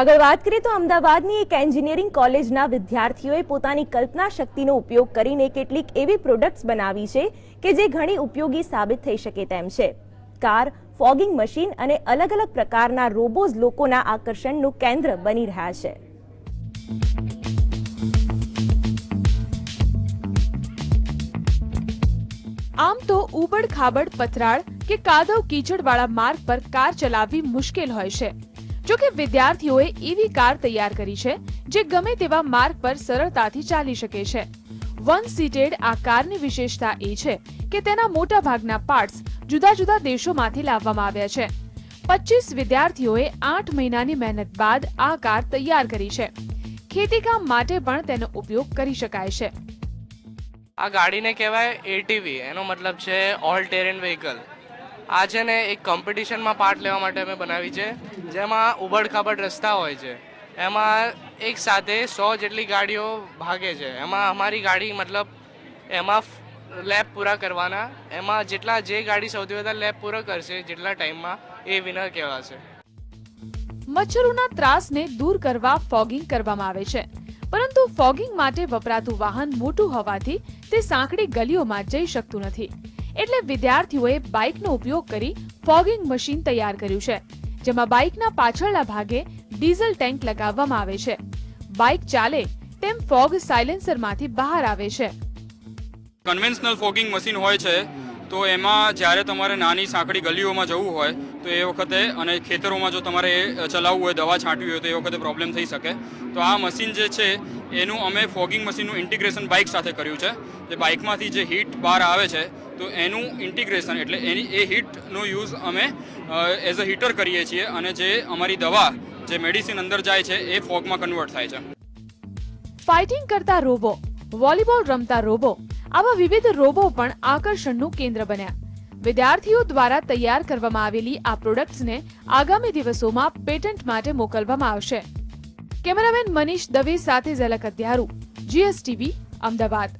આગળ વાત કરીએ તો અમદાવાદની એક એન્જિનિયરિંગ કોલેજના વિદ્યાર્થીઓએ પોતાની કલ્પના શક્તિનો ઉપયોગ કરીને કેટલીક એવી પ્રોડક્ટ્સ બનાવી છે કે જે ઘણી ઉપયોગી સાબિત થઈ શકે તેમ છે. કાર ફોગિંગ મશીન અને અલગ અલગ પ્રકારના રોબોઝ લોકોના આકર્ષણનું કેન્દ્ર બની રહ્યા છે. આમ તો ઉબડ ખાબડ પથરાળ કે કાદવ કીચડવાળા માર્ગ પર કાર ચલાવવી મુશ્કેલ હોય છે. જો કે વિદ્યાર્થીઓએ એવી કાર તૈયાર કરી છે, જે ગમે તેવા માર્ગ પર સરળતાથી ચાલી શકે છે. વન સીટેડ આ કારની વિશેષતા એ છે કે તેના મોટા ભાગના પાર્ટ્સ જુદા જુદા દેશોમાંથી લાવવામાં આવ્યા છે. પચીસ વિદ્યાર્થીઓએ આઠ મહિનાની મહેનત બાદ આ કાર તૈયાર કરી છે. ખેતીકામ માટે પણ તેનો ઉપયોગ કરી શકાય છે. આ ગાડીને કહેવાય એટીવી એનો મતલબ છે ઓલ ટેરેન વ્હીકલ આ ને એક કોમ્પિટિશનમાં પાર્ટ લેવા માટે અમે બનાવી છે, જેમાં ઉબડખાબડ રસ્તા હોય છે. એમાં એક સાથે સો જેટલી ગાડીઓ ભાગે છે. એમાં અમારી ગાડી મતલબ એમાં લેબ પૂરા કરવાના. એમાં જેટલા જે ગાડી સૌથી વધારે લેબ પૂરા કરશે જેટલા ટાઈમમાં એ વિનર કહેવાશે. મચ્છરોના ત્રાસને દૂર કરવા ફોગિંગ કરવામાં આવે છે. પરંતુ ફોગિંગ માટે વપરાતું વાહન મોટું હોવાથી તે સાંકડી ગલીઓમાં જઈ શકતું નથી. એટલે વિદ્યાર્થીઓએ બાઇકનો ઉપયોગ કરી ફોગિંગ મશીન તૈયાર કર્યું છે, જેમાં બાઇકના પાછળના ભાગે ડીઝલ ટેન્ક લગાવવામાં આવે છે. બાઇક ચાલે તેમ ફોગ સાયલેન્સરમાંથી બહાર આવે છે. કન્વેન્શનલ ફોગિંગ મશીન હોય છે, તો એમાં જ્યારે તમારે નાની સાંકડી ગલીઓમાં જવું હોય, તો એ વખતે અને ખેતરોમાં જો તમારે એ ચલાવવું હોય, દવા છાંટવી હોય, તો એ વખતે પ્રોબ્લેમ થઈ શકે. તો આ મશીન જે છે, એનું અમે ફોગિંગ મશીનનું ઇન્ટિગ્રેશન બાઇક સાથે કર્યું છે, જે બાઇકમાંથી જે હીટ બહાર આવે છે તો એનું ઇન્ટિગ્રેશન એટલે એની એ હીટનો યુઝ અમે એઝ અ હીટર કરીએ છીએ અને જે અમારી દવા, જે મેડિસિન અંદર જાય છે, એ ફોગમાં કન્વર્ટ થાય છે. ફાઇટિંગ કરતા રોબો વોલીબોલ રમતા રોબો, આવા વિવિધ રોબો પણ આકર્ષણનું કેન્દ્ર બન્યા. વિદ્યાર્થીઓ દ્વારા તૈયાર કરવામાં આવેલી આ પ્રોડક્ટ્સને આગામી દિવસોમાં પેટન્ટ માટે મોકલવામાં આવશે. કેમેરામેન મનીષ દવે સાથે ઝલક અધ્યારુ જીએસટીવી અમદાવાદ.